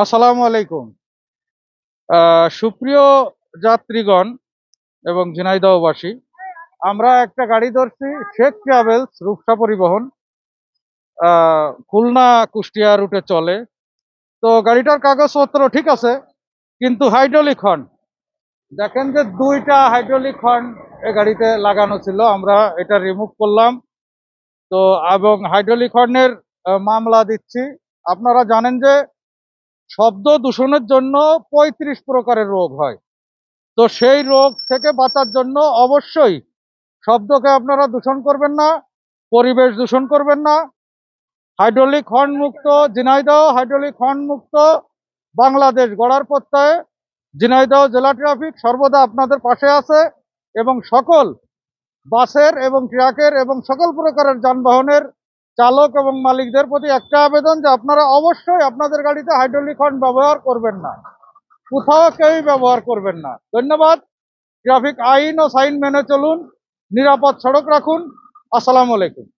আসসালামু আলাইকুম। সুপ্রিয় যাত্রীগণ এবং ঝিনাইদহবাসী, আমরা একটা গাড়ি ধরছি শেখ ট্রাভেলস রূপসা পরিবহন। খুলনা কুষ্টিয়া রুটে চলে। তো গাড়িটার কাগজপত্র ঠিক আছে, কিন্তু হাইড্রোলিক হর্ন দেখেন যে দুইটা হাইড্রোলিক হর্ন এ গাড়িতে লাগানো ছিল, আমরা এটা রিমুভ করলাম। তো এবং হাইড্রোলিক হর্নের মামলা দিচ্ছি। আপনারা জানেন যে শব্দ দূষণের জন্য পঁয়ত্রিশ প্রকারের রোগ হয়। তো সেই রোগ থেকে বাঁচার জন্য অবশ্যই শব্দকে আপনারা দূষণ করবেন না, পরিবেশ দূষণ করবেন না। হাইড্রোলিক হর্ন মুক্ত হাইড্রোলিক হর্ন মুক্ত বাংলাদেশ গড়ার প্রত্যয়ে ঝিনাইদহ জেলা ট্রাফিক সর্বদা আপনাদের পাশে আছে এবং সকল বাসের এবং ট্রাকের এবং সকল প্রকারের যানবাহনের চালক এবং মালিকদের প্রতি একটা আবেদন যে আপনারা অবশ্যই আপনাদের গাড়িতে হাইড্রোলিক হর্ন ব্যবহার করবেন না। কোথাও কেউই ব্যবহার করবেন না। ধন্যবাদ। ট্রাফিক আইন ও সাইন মেনে চলুন। নিরাপদ সড়ক রাখুন। আসসালামু আলাইকুম।